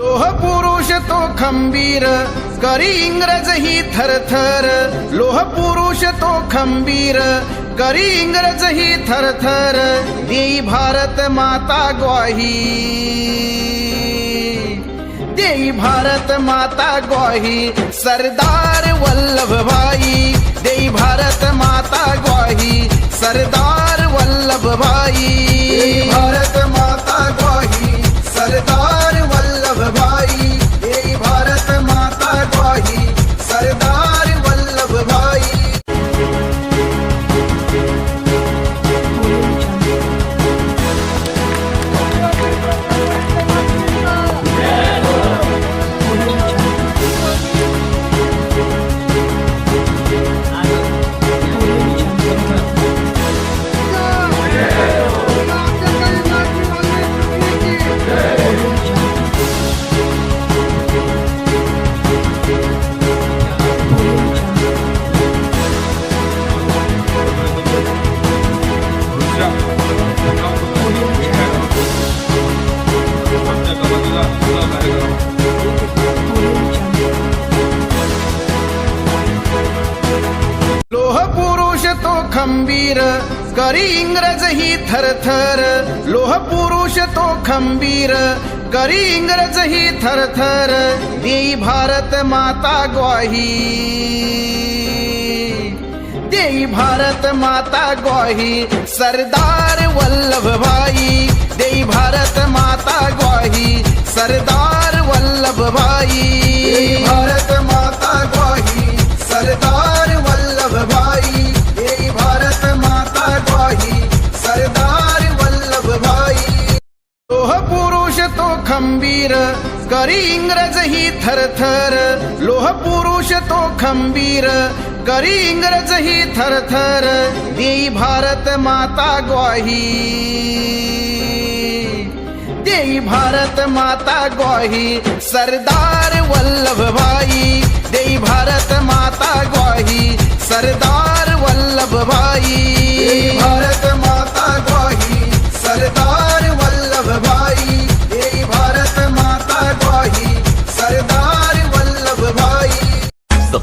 लोह पुरुष तो खंबीर करी इंग्रज ही थरथर. लोह पुरुष तो खंबीर करी इंग्रज ही थरथर. देई भारत माता ग्वाही. देई भारत माता ग्वाही. सरदार वल्लभ भाई. देई भारत माता ग्वाही. सरदार वल्लभ भाई. तो खंबीर करी इंग्रज ही थरथर. लोह पुरुष तो खंबीर करी इंग्रज ही थरथर. देई भारत माता ग्वाही. देई भारत माता ग्वाही. सरदार वल्लभ भाई. देई भारत माता ग्वाही. सरदार वल्लभ भाई. खंबीर करी इंग्रज ही थरथर. लोह पुरुष तो खंबीर करी इंग्रज ही थरथर. देई भारत माता ग्वाही. देई भारत माता ग्वाही. सरदार वल्लभ भाई. देई भारत माता ग्वाही. सरदार वल्लभ